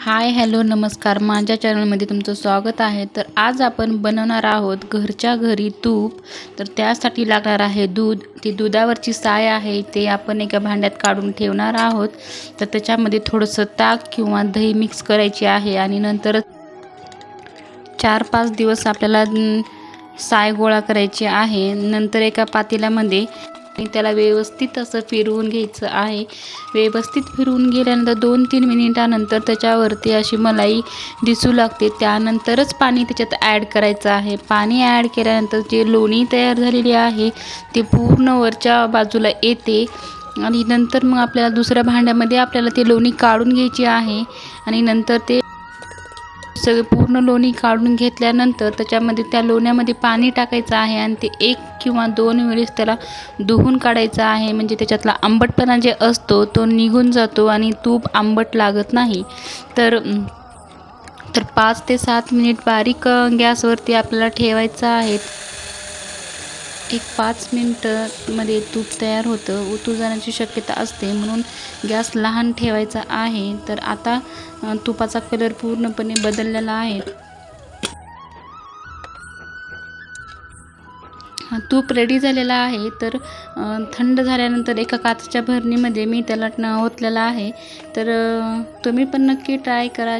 Hi hello नमस्कार. माझ्या चॅनलमध्ये तुमचं स्वागत आहे. तर आज आपण बनवणार आहोत घरच्या घरी तूप. तर त्यासाठी लागणार आहे दूध. ती दुधावरची साय आहे ते आपण एका भांड्यात काढून ठेवणार आहोत. तर त्याच्यामध्ये थोडंसं ताक किंवा दही मिक्स करायची आहे आणि नंतर चार पाच दिवस आपल्याला साय गोळा करायची आहे. नंतर एका पातेल्यामध्ये आणि त्याला व्यवस्थित असं फिरवून घ्यायचं आहे. व्यवस्थित फिरवून गेल्यानंतर दोन तीन मिनिटानंतर त्याच्यावरती अशी मलाई दिसू लागते. त्यानंतरच पाणी त्याच्यात ॲड करायचं आहे. पाणी ॲड केल्यानंतर जे लोणी तयार झालेली आहे ते पूर्ण वरच्या बाजूला येते. आणि नंतर मग आपल्याला दुसऱ्या भांड्यामध्ये आपल्याला ते लोणी काढून घ्यायची आहे. आणि नंतर ते सगळे पूर्ण लोणी काढून घेतल्यानंतर त्याच्यामध्ये त्या लोण्यामध्ये पाणी टाकायचं आहे आणि ते एक किंवा दोन वेळेस त्याला धुवून काढायचं आहे. म्हणजे त्याच्यातला आंबटपणा जे असतो तो निघून जातो आणि तूप आंबट लागत नाही. तर तर पाच ते सात मिनिट बारीक गॅसवरती आपल्याला ठेवायचं आहे. एक पाच मिनटमध्ये तूप तयार होतं उतू जाण्याची शक्यता असते. म्हणून गॅस लहान ठेवायचा आहे. तर आता तुपाचा कलर पूर्णपणे बदललेला आहे. तूप रेडी झालेला आहे. तर थंड झाल्यानंतर एका काचेच्या भरणीमध्ये मी त्याला ओतलेला आहे. तर तुम्ही पण नक्की ट्राय करा.